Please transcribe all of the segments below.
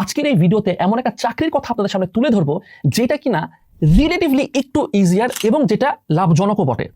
আজকের এই ভিডিওতে এমন একটা চাকরির কথা আপনাদের সামনে তুলে ধরবো, যেটা কিনা রিলেটিভলি একটু ইজিয়ার এবং যেটা লাভজনকও বটে।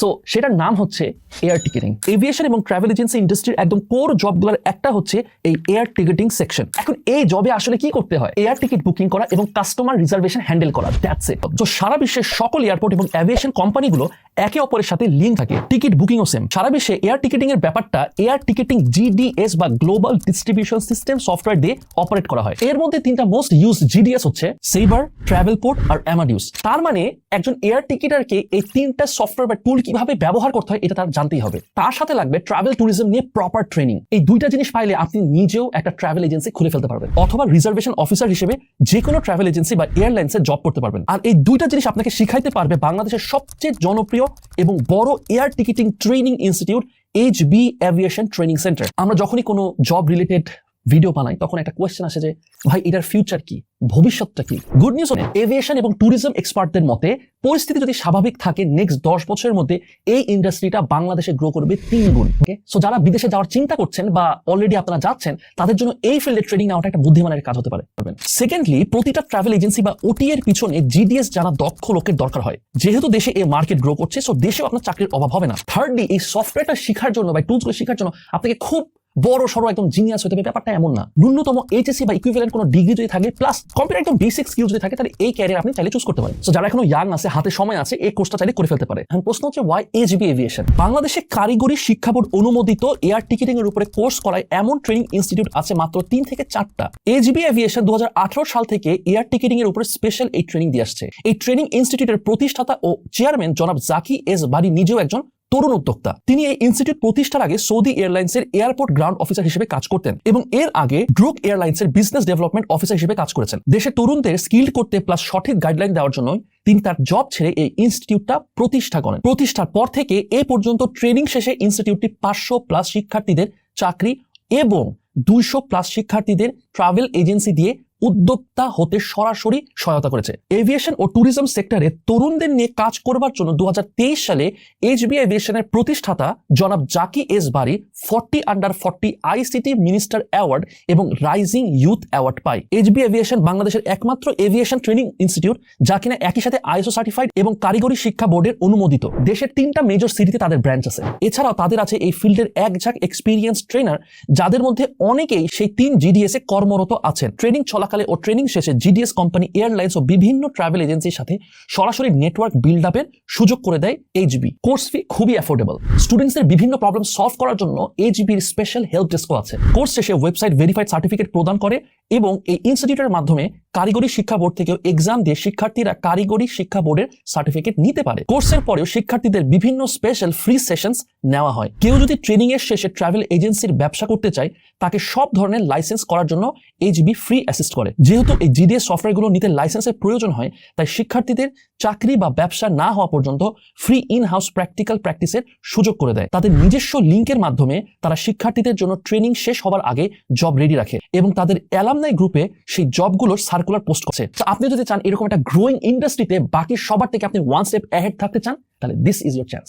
সো সেটার নাম হচ্ছে এয়ার টিকেটিং এভিয়েশন এবং ট্রাভেল এজেন্সি ইন্ডাস্ট্রির একদম কোর জবগুলোর একটা হচ্ছে এই এয়ার টিকেটিং সেকশন এখন এই জবে আসলে কি করতে হয়? এয়ার টিকিট বুকিং করা এবং কাস্টমার রিজার্ভেশন হ্যান্ডেল করা দ্যাটস ইট তো সারা বিশ্বের সকল এয়ারপোর্ট এবং অ্যাভিয়েশন কোম্পানিগুলো একে অপরের সাথে লিঙ্ক থাকে টিকিট বুকিংও সেম সারা বিশ্বে এয়ার টিকিটিং এর ব্যাপারটা এয়ার টিকিটিং জিডিএস বা গ্লোবাল ডিস্ট্রিবিউশন সিস্টেম সফটওয়্যার দিয়ে অপারেট করা হয়। এর মধ্যে তিনটা মোস্ট ইউজ জিডিএস হচ্ছে সেইবার ট্রাভেল পোর্ট আর অ্যামাডিউস তার মানে একজন এয়ার টিকিটারকে এই তিনটা সফটওয়্যার বা টুল কীভাবে ব্যবহার করতে হয়, এটা তার জানতেই হবে। তার সাথে লাগবে ট্রাভেল ট্যুরিজম নিয়ে প্রপার ট্রেনিং এই দুইটা জিনিস পাইলে আপনি নিজেও একটা ট্রাভেল এজেন্সি খুলে ফেলতে পারবেন, অথবা রিজার্ভেশন অফিসার হিসেবে যে কোনো ট্রাভেল এজেন্সি বা এয়ারলাইন্সে জব করতে পারবেন। আর এই দুইটা জিনিস আপনাকে শিখাইতে পারবে বাংলাদেশের সবচেয়ে জনপ্রিয় এবং বড় air ticketing training institute H B aviation training centre আমরা যখনই কোনো জব রিলেটেড ভিডিও বানাই, তখন একটা কোয়েশ্চেন আসে যে, ভাই, এটার ফিউচার কি? ভবিষ্যৎটা কি? গুড নিউজ এভিয়েশন এবং ট্যুরিজম এক্সপার্টদের মতে, পরিস্থিতি যদি স্বাভাবিক থাকে নেক্সট দশ বছরের মধ্যে এই ইন্ডাস্ট্রিটা বাংলাদেশে গ্রো করবে তিন গুণ ওকে সো যারা বিদেশে যাওয়ার চিন্তা করছেন বা অলরেডি আপনারা যাচ্ছেন, তাদের জন্য এই ফিল্ডে ট্রেনিং নেওয়াটা একটা বুদ্ধিমানের কাজ হতে পারে। সেকেন্ডলি প্রতিটা ট্রাভেল এজেন্সি বা ওটি এর পিছনে জিডিএস যারা দক্ষ লোকের দরকার হয়, যেহেতু দেশে এই মার্কেট গ্রো করছে সো দেশেও আপনার চাকরির অভাব হবে না। থার্ডলি এই সফটওয়্যারটা শেখার জন্য বা টুলসগুলো শেখার জন্য আপনাকে খুব বড় সড়ো একদম জিনিয়াস হতে হবে ব্যাপারটা এমন না। ন্যূনতম এইচএসসি বা ইকুইভ্যালেন্ট কোনো ডিগ্রি যদি থাকে প্লাস কম্পিউটার একদম বেসিক স্কিল যদি থাকে, তাহলে এই ক্যারিয়ার আপনি চাইলে চুজ করতে পারেন। তো যারা এখনও ইয়াং আছে, হাতে সময় আছে, এই কোর্সটা চাইলে করে ফেলতে পারে। এখন প্রশ্ন হচ্ছে ওয়াই এইচবি এভিয়েশন বাংলাদেশে কারিগরি শিক্ষা বোর্ড অনুমোদিত এয়ার টিকিটিং এর উপরে কোর্স করায় এমন ট্রেনিং ইনস্টিটিউট আছে মাত্র তিন থেকে চারটা। এইচবি এভিয়েশন দু হাজার আঠারো সাল থেকে এয়ার টিকিটিং এর উপরে স্পেশাল এই ট্রেনিং দিয়ে আসছে। এই ট্রেনিং ইনস্টিটিউটের প্রতিষ্ঠাতা ও চেয়ারম্যান জনাব জাকি এস বাড়ি নিজেও একজন তরুণ উদ্যোক্তা। তিনি এই ইনস্টিটিউট প্রতিষ্ঠার আগে সৌদি এয়ারলাইন্সের এয়ারপোর্ট গ্রাউন্ড অফিসার হিসেবে কাজ করতেন এবং এর আগে ড্রুক এয়ারলাইন্সের বিজনেস ডেভেলপমেন্ট অফিসার হিসেবে কাজ করেছেন। দেশের তরুণদের স্কিল করতে প্লাস সঠিক গাইডলাইন দেওয়ার জন্য তিনি তার জব ছেড়ে এই ইনস্টিটিউটটা প্রতিষ্ঠা করেন। প্রতিষ্ঠার পর থেকে এ পর্যন্ত ট্রেনিং শেষে ইনস্টিটিউটটি পাঁচশো প্লাস শিক্ষার্থীদের চাকরি এবং দুইশো প্লাস শিক্ষার্থীদের ট্রাভেল এজেন্সি দিয়ে উদ্যোক্তা হতে সরাসরি সহায়তা করেছে। এভিয়েশন ও ট্যুরিজম সেক্টরে তরুণদের নিয়ে কাজ করবার জন্য দুহাজার তেইশ সালে এইচবি এভিয়েশনের প্রতিষ্ঠাতা জনাব Zaki S Bari forty under forty ICT minister award এবং রাইজিং ইউথ অ্যাওয়ার্ড পায়। এইচবি এভিয়েশন বাংলাদেশের একমাত্র এভিয়েশন ট্রেনিং ইনস্টিটিউট যা কিনা একই সাথে আইএসও সার্টিফাইড এবং কারিগরি শিক্ষা বোর্ডের অনুমোদিত। দেশের তিনটা মেজর সিটিতে তাদের ব্রাঞ্চ আছে। এছাড়াও তাদের আছে এই ফিল্ডের এক ঝাঁক এক্সপিরিয়েন্স ট্রেনার, যাদের মধ্যে অনেকেই সেই তিন জিডিএস এ কর্মরত আছেন। ট্রেনিং চলাকালে ও ট্রেনিং শেষে জিডিএস কোম্পানি এয়ারলাইন্স ও বিভিন্ন ট্রাভেল এজেন্সির সাথে সরাসরি নেটওয়ার্ক বিল্ড আপের সুযোগ করে দেয় এইচবি। কোর্স ফি খুবই অ্যাফোর্ডেবল। স্টুডেন্টসদের বিভিন্ন প্রবলেম সলভ করার জন্য এইচবির স্পেশাল হেল্প ডেস্কও আছে। কোর্স শেষে ওয়েবসাইট ভেরিফাইড সার্টিফিকেট প্রদান করে এবং এই ইনস্টিটিউটের মাধ্যমে কারিগরি শিক্ষা বোর্ড থেকেও এক্সাম দিয়ে শিক্ষার্থীরা কারিগরি শিক্ষা বোর্ডের সার্টিফিকেট নিতে পারে। কোর্সের পরেও শিক্ষার্থীদের বিভিন্ন স্পেশাল ফ্রি সেশনস নেওয়া হয়। কেউ যদি ট্রেনিং এর শেষে ট্রাভেল এজেন্সির ব্যবসা করতে চায়, তাকে সব ধরনের লাইসেন্স করার জন্য এইচবি ফ্রি অ্যাসিস্ট করে। যেহেতু এই জিডিএস সফটওয়্যারগুলো নিতে লাইসেন্সের প্রয়োজন হয়, তাই শিক্ষার্থীদের চাকরি বা ব্যবসা না হওয়া পর্যন্ত ফ্রি ইন হাউস প্র্যাকটিক্যাল প্র্যাকটিসের সুযোগ করে দেয়। তাদের নিজস্ব লিঙ্কের মাধ্যমে তারা শিক্ষার্থীদের জন্য ট্রেনিং শেষ হওয়ার আগে জব রেডি রাখে এবং তাদের অ্যালামনাই গ্রুপে সেই জবগুলোর সার্কুলার পোস্ট করছে আপনি যদি চান এরকম একটা গ্রোয়িং ইন্ডাস্ট্রিতে বাকি সবার থেকে আপনি ওয়ান স্টেপ অ্যাহেড থাকতে চান, তাহলে দিস ইজ ইয়োর চান্স